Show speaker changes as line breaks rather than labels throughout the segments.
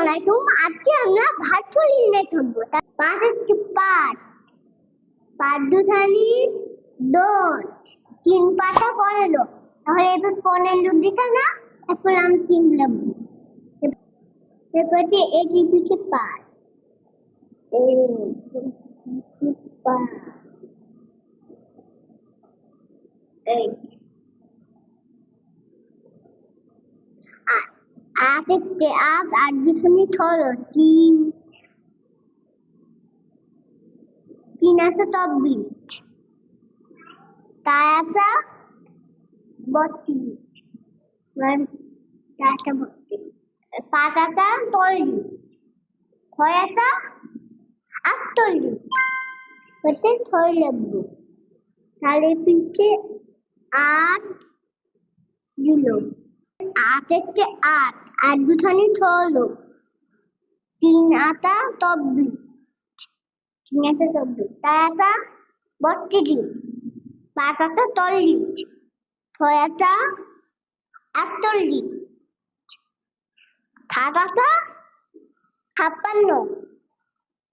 আলাইকুম আজকে আমরা ভার্চুয়াল নিয়ে থাকব। তার পাঁচ হচ্ছে পাট পাট দুধানি দোট তিন পাটা পনেরো তাহলে এবার পনেরো দিকে না, এখন আমি তিন লাগবো এরপরে এটি এই পাট এই। আট আট দুখানি হলো তিন আছে চব্বিশ তাই একটা বত্রিশ চারটা বত্রিশ পাঁচ একটা চল্লিশ একটা আটচল্লিশ হচ্ছে ছয় লাগবে তাহলে পিঠে আট দিল। আট হচ্ছে আট আট দুখানি হলো তিন আটা চব্বিশ তিন আটা চব্বিশ তাই আটা বত্রিশ পাঁচ আটা চল্লিশ ছয় আটা একচল্লিশ সাত আটা ছাপ্পান্ন।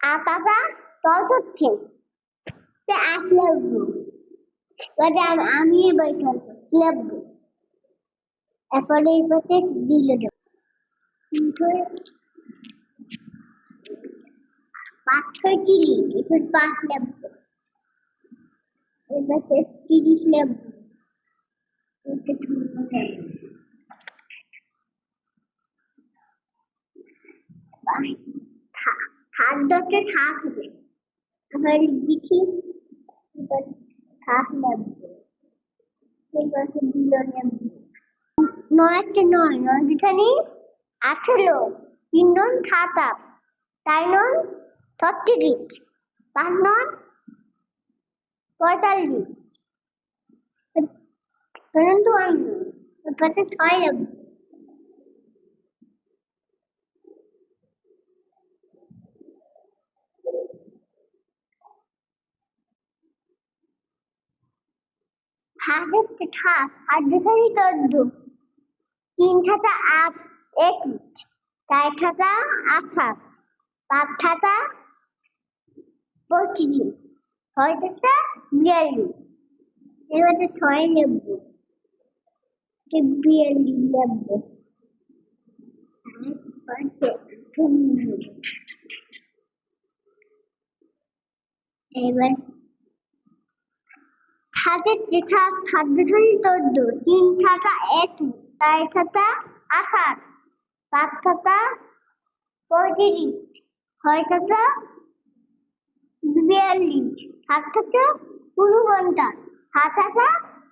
আট আটা লাগবো। এবারে আম- খেলব লাগবো? এরপরে এই পাশে দিল দেব পাঁচ ছয় তিরিশ এবার পাঁচ লাগবো এবার তিরিশ লাগবো ওটা ঠান্ডা হবে। থা- খাদ্যটা থাকবে আবার লিখি এবার থাক লাগবে এবার দিল লাগবে নয়তে নয় নয় দুখানি আঠেরো তিন নন সাতাশ তাই নন ছত্রিশ পাঁচ নন পঁয়তাল্লিশ পাশে ছয় লাগবে হাতের থাক আর দুখানি চোদ্দ। তিন থাকা আট একুশ চার থাকা আঠাশ পাঁচ থাকা পঁচিশ ছয় থাকা বিয়াল্লিশ, এবারে ছয় নেব বিয়াল্লিশ এবার ধরি চোদ্দ তিন থাকা এক আঠাশ পাঁচ থাকা পঁয়ত্রিশ ছয় থাকা বিয়াল্লিশ ঊনপঞ্চাশ সাত থাকা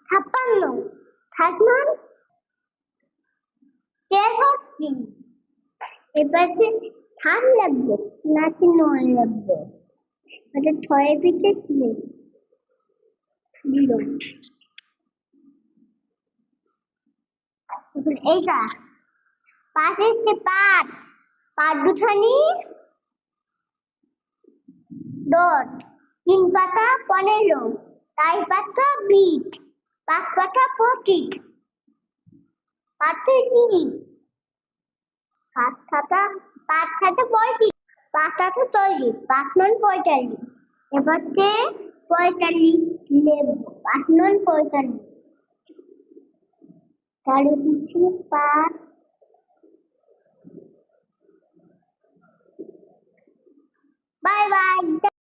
ছাপ্পান্ন নন তেষট্টি। এবারে সাত লাগবে, নাকি নয় লাগবে? ছয় পিঠে কিনে দিল এখন এইটা। পাঁচ হচ্ছে পাঁচ পাঁচ দুখানি। দশ। তিন পাতা পনেরো। চার পাতা বিশ পাঁচ পাতা পঁচিশ। পাঁচটা তিরিশ। পাঁচ খাতা পাঁচ খাতা পঁয়ত্রিশ। পাঁচ খাতা চল্লিশ। পাঁচ নন পঁয়তাল্লিশ। এবার হচ্ছে পঁয়তাল্লিশ লেবু। পাঁচ নন পঁয়তাল্লিশ। তাহলে হচ্ছে পাঁচ বাই বাই